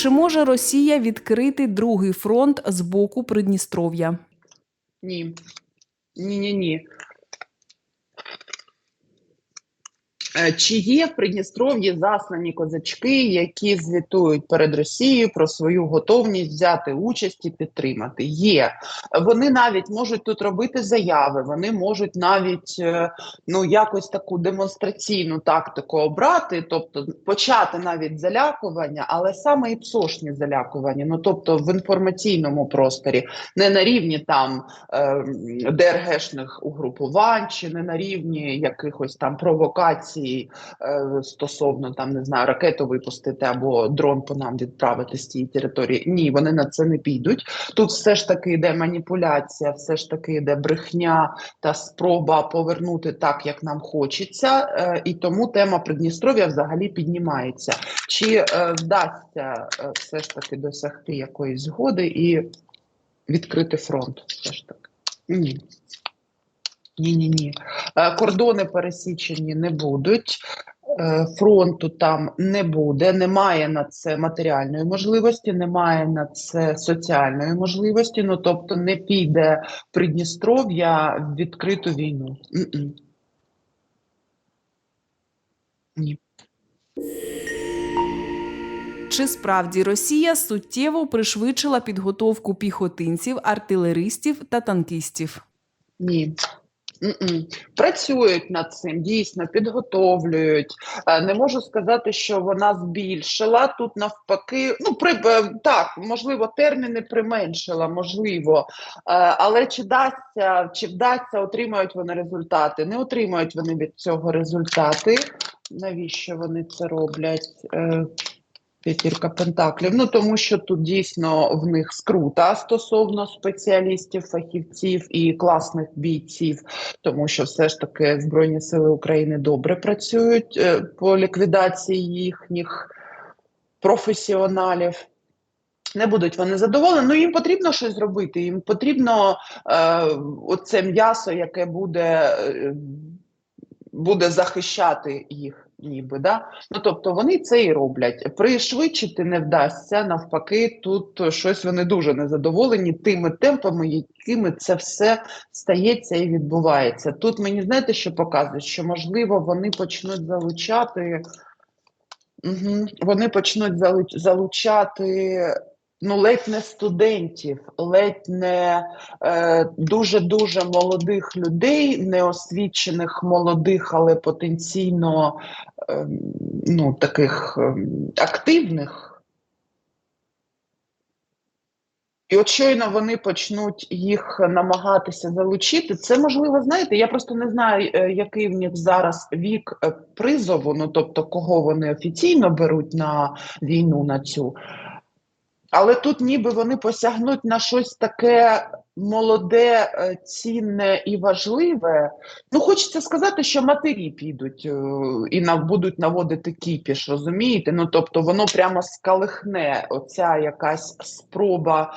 Чи може Росія відкрити другий фронт з боку Придністров'я? Ні. Ні, ні, ні. Е, Чи є в Придністров'ї заслані козачки, які звітують перед Росією про свою готовність взяти участь і підтримати? Є. Вони навіть можуть тут робити заяви, вони можуть навіть е, ну, якось таку демонстраційну тактику обрати, тобто почати навіть залякування, але саме і псошні залякування, ну тобто в інформаційному просторі, не на рівні там е, ДРГшних угрупувань, чи не на рівні якихось там провокацій е, стосовно там не знаю ракету випустити або дрон по нам відправити з цієї території. Ні, вони на це не підуть. Тут все ж таки йде маніпуляція, все ж таки йде брехня та спроба повернути так, як нам хочеться, е, і тому тема Придністров'я взагалі піднімається. Чи е, вдасться е, все ж таки досягти якоїсь згоди і відкрити фронт? Все ж таки ні. Ні, ні, ні. Кордони пересічені не будуть. е, Фронту там не буде, немає на це матеріальної можливості, немає на це соціальної можливості. Ну тобто не піде Придністров'я в відкриту війну. Ні. Чи справді Росія суттєво пришвидшила підготовку піхотинців, артилеристів та танкістів? Ні. Працюють над цим, дійсно підготовлюють. Е, Не можу сказати, що вона збільшила. Тут навпаки, ну при е, так, можливо, терміни применшила, можливо. Е, Але чи дасться, чи вдасться, отримають вони результати? Не отримають вони від цього результати. Навіщо вони це роблять? П'ятірка пентаклів. Ну тому що тут дійсно в них скрута стосовно спеціалістів, фахівців і класних бійців, тому що все ж таки Збройні Сили України добре працюють е, по ліквідації їхніх професіоналів. Не будуть вони задоволені. Ну їм потрібно щось зробити. Їм потрібно е, оце м'ясо, яке буде, е, буде захищати їх, ніби да. Ну тобто вони це і роблять. Пришвидшити не вдасться. Навпаки, тут щось вони дуже незадоволені тими темпами, якими це все стається і відбувається. Тут мені знаєте, що показує, що можливо вони почнуть залучати. Угу. Вони почнуть залуч- залучати ну, ледь не студентів, ледь не е, дуже-дуже молодих людей, неосвічених молодих, але потенційно е, ну, таких е, активних. І от щойно вони почнуть їх намагатися залучити. Це можливо, знаєте, я просто не знаю, е, який в них зараз вік е, призову, ну тобто кого вони офіційно беруть на війну на цю. Але тут ніби вони посягнуть на щось таке молоде, е, цінне і важливе. Ну, хочеться сказати, що матері підуть е, і будуть наводити кіпіш, розумієте? Ну, тобто воно прямо скалихне оця якась спроба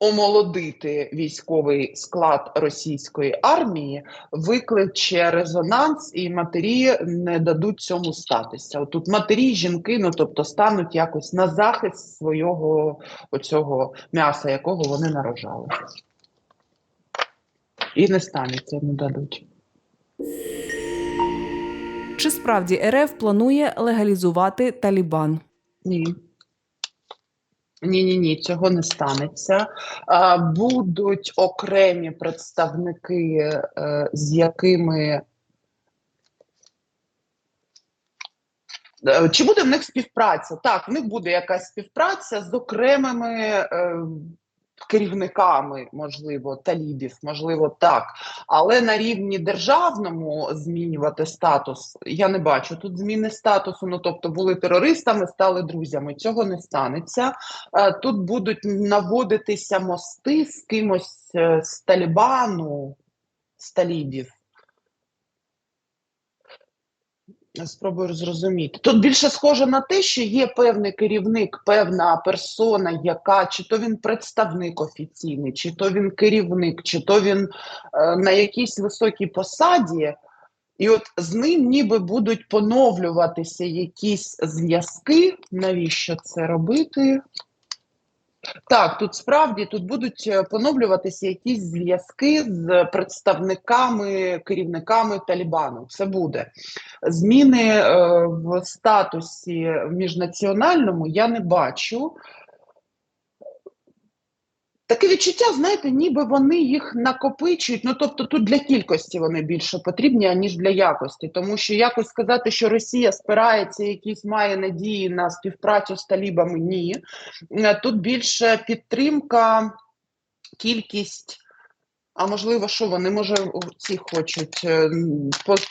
омолодити військовий склад російської армії, викличе резонанс, і матері не дадуть цьому статися. Отут матері, жінки, ну тобто стануть якось на захист свого оцього м'яса, якого вони нарожали. І не станеться, не дадуть. Чи справді РФ планує легалізувати Талібан? Ні. Ні, ні, ні, цього не станеться. Будуть окремі представники, е, з якими. Е, Чи буде в них співпраця? Так, в них буде якась співпраця з окремими е, керівниками, можливо, талібів, можливо, так. Але на рівні державному змінювати статус я не бачу. Тут зміни статусу, ну тобто були терористами, стали друзями. Цього не станеться. Е, Тут будуть наводитися мости з кимось е, з Талібану, з талібів. Я Спробую зрозуміти. Тут більше схоже на те, що є певний керівник, певна персона, яка чи то він представник офіційний, чи то він керівник, чи то він е, на якійсь високій посаді, І от з ним ніби будуть поновлюватися якісь зв'язки. Навіщо це робити? Так, тут справді тут будуть е, поновлюватися якісь зв'язки з представниками, керівниками Талібану. Це буде. Зміни е, в статусі міжнаціональному я не бачу. Таке відчуття, знаєте, ніби вони їх накопичують. Ну тобто, тут для кількості вони більше потрібні, аніж для якості. Тому що якось сказати, що Росія спирається, якісь має надії на співпрацю з талібами, ні. Е, Тут більше підтримка, кількість. А можливо, що вони може ці хочуть е,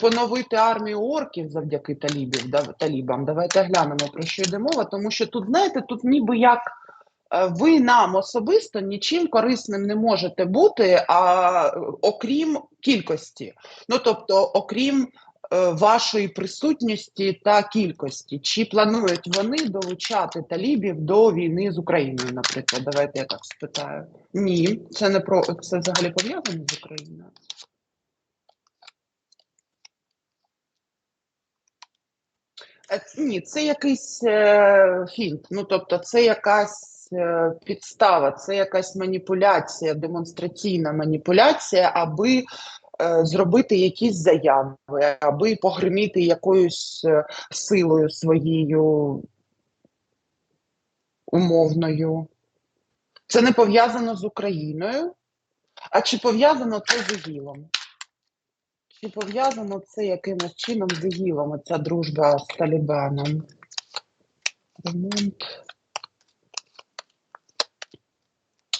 поновити армію орків завдяки талібів, талібам. Давайте глянемо про що йде мова, тому що тут, знаєте, тут ніби як ви нам особисто нічим корисним не можете бути, а е, окрім кількості. Ну тобто, окрім е, вашої присутності та кількості. Чи планують вони долучати талібів до війни з Україною, наприклад? Давайте я так спитаю. Ні, це не про це взагалі пов'язано з Україною. Е, Ні, це якийсь е, фінт. Ну тобто, це якась е, підстава, це якась маніпуляція, демонстраційна маніпуляція, аби е, зробити якісь заяви, аби погриміти якоюсь е, силою своєю умовною. Це не пов'язано з Україною. А чи пов'язано це з ІГІЛом? Чи пов'язано це якимось чином з ІГІЛом, ця дружба з Талібаном? Ремонт.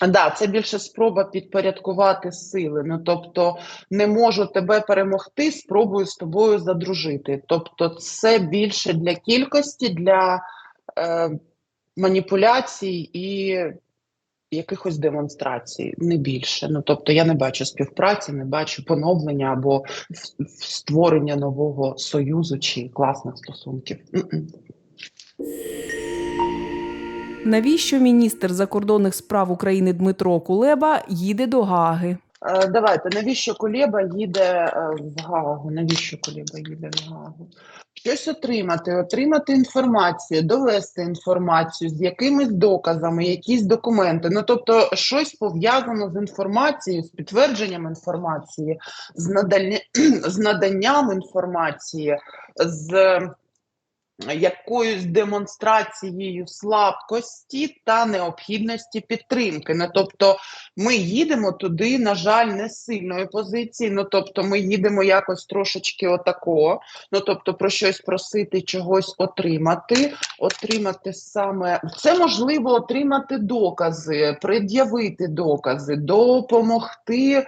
Да, це більше спроба підпорядкувати сили. Ну тобто, не можу тебе перемогти, спробую з тобою задружити. Тобто, це більше для кількості, для е, маніпуляцій і якихось демонстрацій, не більше. Ну тобто, я не бачу співпраці, не бачу поновлення або створення нового союзу чи класних стосунків. Навіщо міністр закордонних справ України Дмитро Кулеба їде до Гаги? Е, Давайте, навіщо Кулєба їде е, в Гаагу? Навіщо Кулєба їде в Гаагу? Щось отримати, отримати інформацію, довести інформацію з якимись доказами, якісь документи. Ну тобто, щось пов'язано з інформацією, з підтвердженням інформації, з, надання, з наданням інформації, з якоюсь демонстрацією слабкості та необхідності підтримки. Ну, тобто, ми їдемо туди, на жаль, не з сильної позиції. Ну, тобто, ми їдемо якось трошечки отако. Ну, тобто, про щось просити, чогось отримати, отримати саме це можливо отримати докази, пред'явити докази, допомогти е,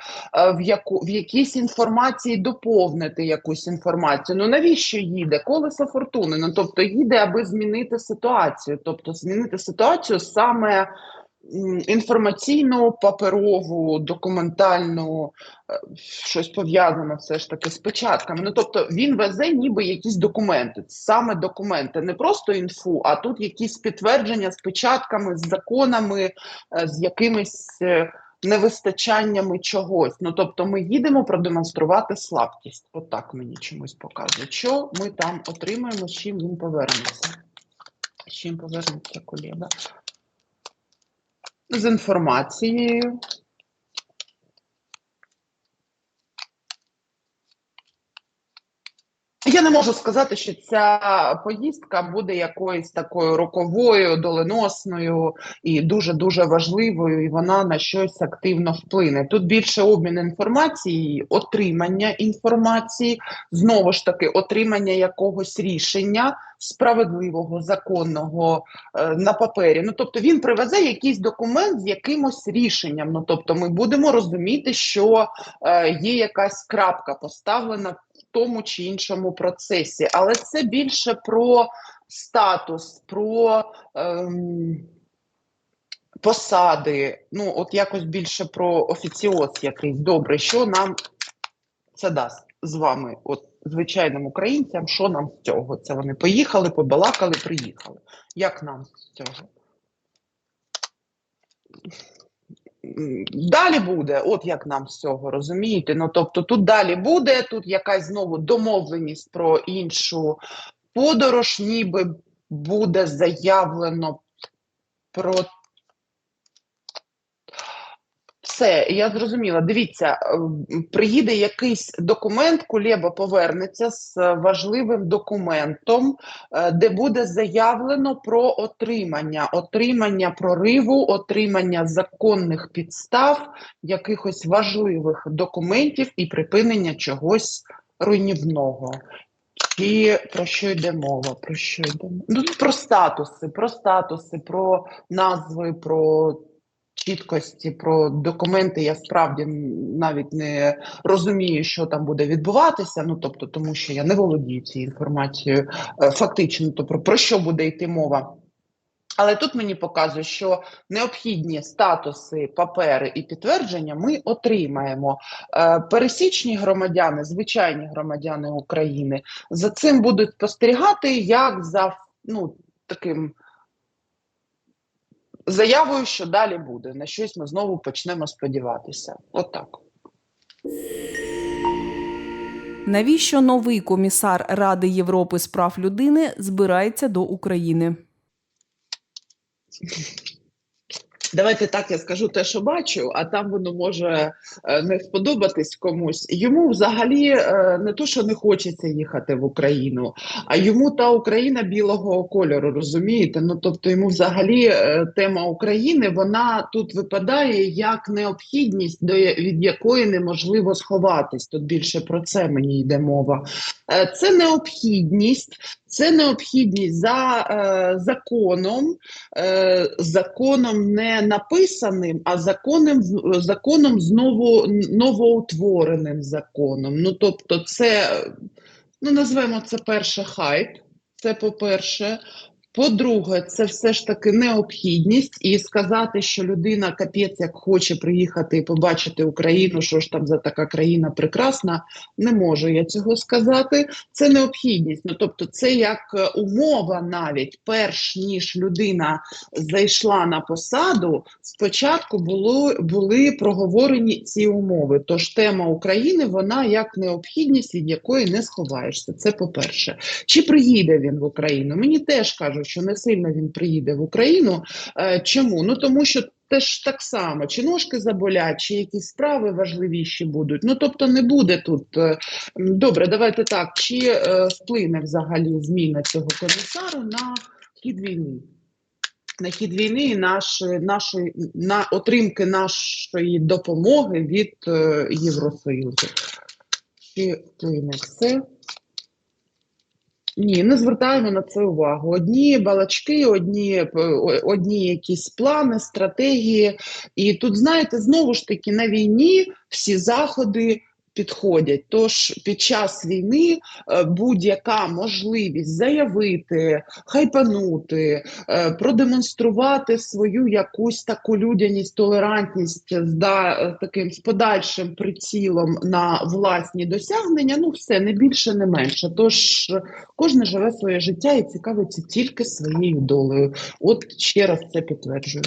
в яку в якійсь інформації доповнити якусь інформацію. Ну навіщо їде? Колесо фортуни. Ну тобто їде, аби змінити ситуацію, тобто змінити ситуацію саме інформаційну, паперову, документальну, е, щось пов'язане все ж таки з початками. Ну тобто він везе ніби якісь документи, саме документи, не просто інфу, а тут якісь підтвердження з печатками, з законами, е, з якимись. Невистачаннями чогось. Ну тобто, ми їдемо продемонструвати слабкість. Отак мені чомусь показує. Що ми там отримаємо, з чим він повернеться? З чим повернеться коліна? З інформацією. Я не можу сказати, що ця поїздка буде якоюсь такою роковою, доленосною і дуже дуже важливою, і вона на щось активно вплине. Тут більше обмін інформації, отримання інформації, знову ж таки, отримання якогось рішення справедливого, законного е, на папері. Ну тобто він привезе якийсь документ з якимось рішенням. Ну тобто, ми будемо розуміти, що е, є якась крапка поставлена тому чи іншому процесі, але це більше про статус, про ем, посади. Ну, от якось більше про офіціоз якийсь. Добре, що нам це дасть з вами, от звичайним українцям, що нам з цього? Це вони поїхали, побалакали, приїхали. Як нам з цього? Далі буде, от як нам з цього розумієте. Ну тобто, тут далі буде, тут якась знову домовленість про іншу подорож, ніби буде заявлено про. Все, я зрозуміла. Дивіться, ем, приїде якийсь документ, Кулеба повернеться з важливим документом, е, де буде заявлено про отримання, отримання прориву, отримання законних підстав, якихось важливих документів і припинення чогось руйнівного. І про що йде мова? Про що йде мова? Ну, про статуси, про статуси, про назви, про чіткості, про документи. Я справді навіть не розумію, що там буде відбуватися. Ну тобто, тому що я не володію цією інформацією е, фактично, то про, про що буде йти мова. Але тут мені показує, що необхідні статуси, папери і підтвердження ми отримаємо. Е, Пересічні громадяни, звичайні громадяни України, за цим будуть спостерігати як за ну, таким заявою, що далі буде. На щось ми знову почнемо сподіватися. Отак. Навіщо новий комісар Ради Європи з прав людини збирається до України? Давайте так я скажу те, що бачу, а там воно може е, не сподобатись комусь. Йому взагалі е, не то, що не хочеться їхати в Україну, а йому та Україна білого кольору, розумієте? Ну тобто йому взагалі е, тема України вона тут випадає як необхідність, до від якої неможливо сховатись. Тут більше про це мені йде мова. Це необхідність, це необхідність за е, законом е, законом не написаним, а законом, законом знову новоутвореним законом. Ну, тобто, це, ну, назвемо це перше хайп, це по-перше. По-друге, це все ж таки необхідність, і сказати, що людина капець як хоче приїхати і побачити Україну, що ж там за така країна прекрасна, не можу я цього сказати. Це необхідність. Ну тобто, це як е, умова навіть, перш ніж людина зайшла на посаду, спочатку було, були проговорені ці умови. Тож тема України вона як необхідність, від якої не сховаєшся. Це по-перше. Чи приїде він в Україну? Мені теж кажуть, що не сильно він приїде в Україну. Е, чому? Ну тому що. Теж так само, чи ножки заболять, чи якісь справи важливіші будуть. Ну тобто не буде тут. е, Добре, давайте так. Чи е, вплине взагалі зміна цього комісару на хід війни? На хід війни і наш, на отримки нашої допомоги від е, Євросоюзу. Чи вплине це? Ні, не звертаємо на це увагу. Одні балачки, одні, е, одні якісь плани, стратегії. І тут, знаєте, знову ж таки на війні всі заходи підходять. Тож під час війни е, будь-яка можливість заявити, хайпанути, е, продемонструвати свою якусь таку людяність, толерантність з да, е, таким з подальшим прицілом на власні досягнення. Ну, все не більше, не менше. Тож кожен живе своє життя і цікавиться тільки своєю долею. От ще раз це підтверджую.